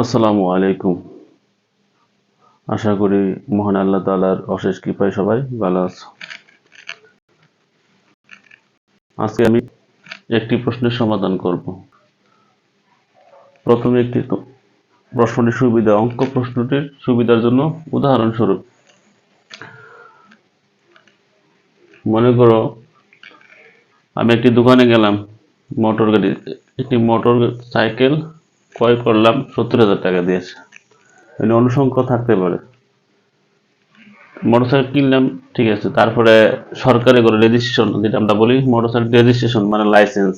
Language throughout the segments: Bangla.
আসসালামু আলাইকুম। আশা করি মহান আল্লাহ তাআলার অশেষ কৃপায় সবাই ভালো আছো। আজকে আমি একটি প্রশ্নের সমাধান করব। প্রথমে একটি প্রশ্নটির সুবিধা অঙ্ক প্রশ্নটির সুবিধার জন্য উদাহরণস্বরূপ, মনে করো আমি একটি দোকানে গেলাম মোটর গাড়ি, একটি মোটর সাইকেল ক্রয় করলাম সত্তর হাজার টাকা দিয়েছে। মানে অনুসংখ্য থাকতে পারে। মোটরসাইকেল কিনলাম, ঠিক আছে, তারপরে সরকারি করে রেজিস্ট্রেশন যেটা আমরা বলি মোটরসাইকেল রেজিস্ট্রেশন মানে লাইসেন্স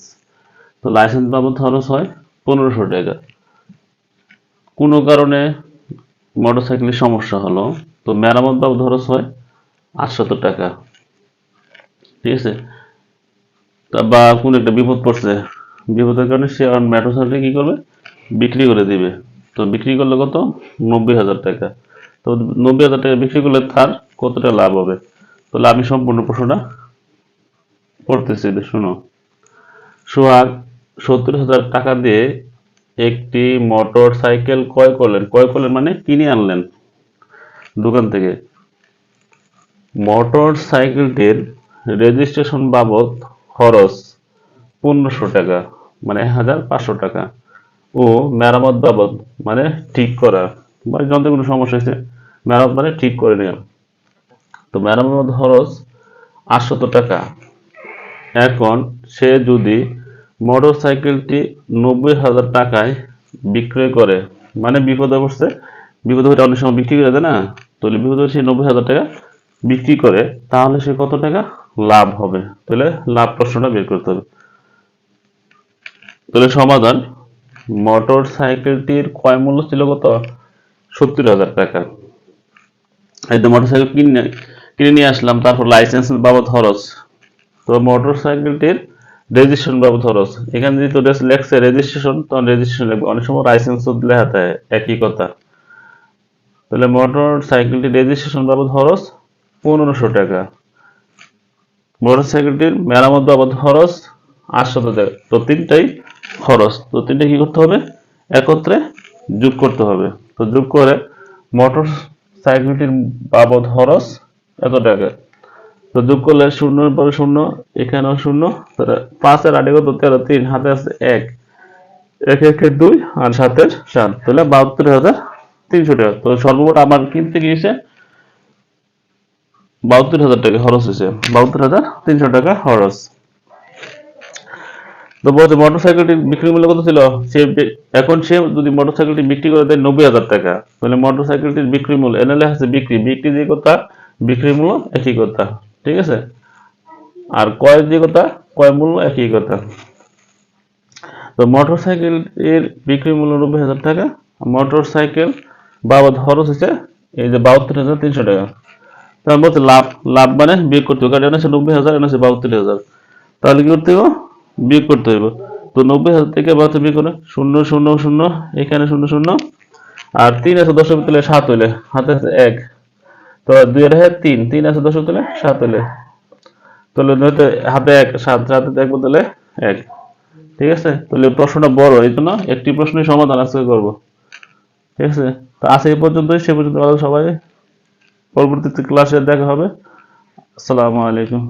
তো লাইসেন্স বাবদ খরচ হয় পনেরোশো টাকা। কোনো কারণে মোটরসাইকেলের সমস্যা হলো, তো মেরামত বাবদ খরচ হয় আটশত টাকা। ঠিক আছে? বা কোনো একটা বিপদ পড়ছে, বিপদের কারণে সে আর মোটরসাইকেল কি করবে? বিক্রি করে দিবে। তো বিক্রি করলে কত? নব্বই হাজার টাকা। তো নব্বই হাজার টাকা বিক্রি করলে তার কতটা লাভ হবে? তাহলে আমি সম্পূর্ণ প্রশ্নটা পড়তেছি শুনো। সোহাগ, সত্তর হাজার টাকা দিয়ে একটি মোটর সাইকেল ক্রয় করলেন। ক্রয় করলেন মানে কিনে আনলেন দোকান থেকে। মোটর সাইকেলটির রেজিস্ট্রেশন বাবদ খরচ পনেরোশো টাকা মানে এক হাজার পাঁচশো টাকা। ও মেরামত বাবদ মানে ঠিক করা। মানে যন্ত্রে কোনো সমস্যা হয়েছে, মেরামত মানে ঠিক করে নিলাম। তো মেরামত খরচ আটশত টাকা। এখন সে যদি মোটর সাইকেলটি নব্বই হাজার টাকায় বিক্রয় করে মানে বিপদে পড়ছে, বিপদে হয়ে অনেক সময় বিক্রি করে দেয় না? তাহলে বিপদে সে নব্বই হাজার টাকা বিক্রি করে, তাহলে সে কত টাকা? লাভ হবে। তাহলে লাভ প্রশ্নটা বের করতে হবে। তাহলে সমাধান, মোটর সাইকেলটির ক্রয় মূল্য ছিল কত? সত্তর হাজার টাকা। এই তো মোটর সাইকেল কিনে কিনে নিয়ে আসলাম, তারপর লাইসেন্স বাবদ খরচ। তো মোটর সাইকেলটির রেজিস্ট্রেশন বাবদ খরচ। এখানে যেহেতু লেখছে রেজিস্ট্রেশন তখন রেজিস্ট্রেশন লাগবে। অনেক সময় লাইসেন্স লেখা থাকে একই কথা। তাহলে মোটর সাইকেলটির রেজিস্ট্রেশন বাবদ খরচ পনেরোশো টাকা। মোটর সাইকেলটির মেরামত বাবদ খরচ আটশো টাকা তো তিনটাই খরচ। তো তিনটা কি করতে হবে? একত্রে যোগ করতে হবে। তো যোগ করে মোটর সাইকেলটির বাবদ খরচ এত টাকা। তো যোগ করলে শূন্যের পরে শূন্য, এখানেও শূন্য। পাঁচের আটে কত তেরো, তিন, হাতে আছে এক। এক, একে দুই আর সাতের সাত তাহলে বাহাত্তর হাজার তিনশো টাকা। তো সর্বমোট আমার কিনতে গিয়েছে বাহাত্তর হাজার টাকা খরচ হয়েছে। বাহাত্তর হাজার তিনশো টাকা খরচ। তো বলছে মোটরসাইকেলটি বিক্রি মূল্য কত ছিল? সে এখন সে যদি মোটরসাইকেলটি বিক্রি করে দেয় নব্বই হাজার টাকা। তাহলে মোটরসাইকেলটির বিক্রি মূল্য এনএলএ আছে বিক্রি। বিক্রি যে কথা বিক্রি মূল্য একই কথা। ঠিক আছে? আর ক্রয় যে কথা, ক্রয় মূল্য একই কথা। তো মোটরসাইকেল এর বিক্রি মূল্য নব্বই হাজার টাকা। মোটর সাইকেল বাবদ খরচ হচ্ছে এই যে বাহাত্তর হাজার তিনশো টাকা। তার মধ্যে লাভ লাভ মানে বিয়োগ করতে হবে। কারণ হচ্ছে নব্বই হাজার হচ্ছে বাহাত্তর হাজার। তাহলে কি করতে হবে বিয়োগ করতে হবে তো নব্বই হাজার থেকে বাহাত্তর বিয়োগ করে শূন্য শূন্য শূন্য, এখানে শূন্য শূন্য। আর তিন আছে দশমিক তুলে সাত হইলে হাতে আছে এক। তো দুই এর হাতে তিন তিন আছে দশমিক তুলে সাত হইলে। তাহলে হাতে এক, সাত সাথে এক বদলে এক। ঠিক আছে? তাহলে প্রশ্নটা বড়, এই জন্য একটি প্রশ্নের সমাধান আজকে করব। ঠিক আছে? তো আজকে এই পর্যন্তই, সে পর্যন্ত সবাই। পরবর্তীতে ক্লাসে দেখা হবে। আসসালামু আলাইকুম।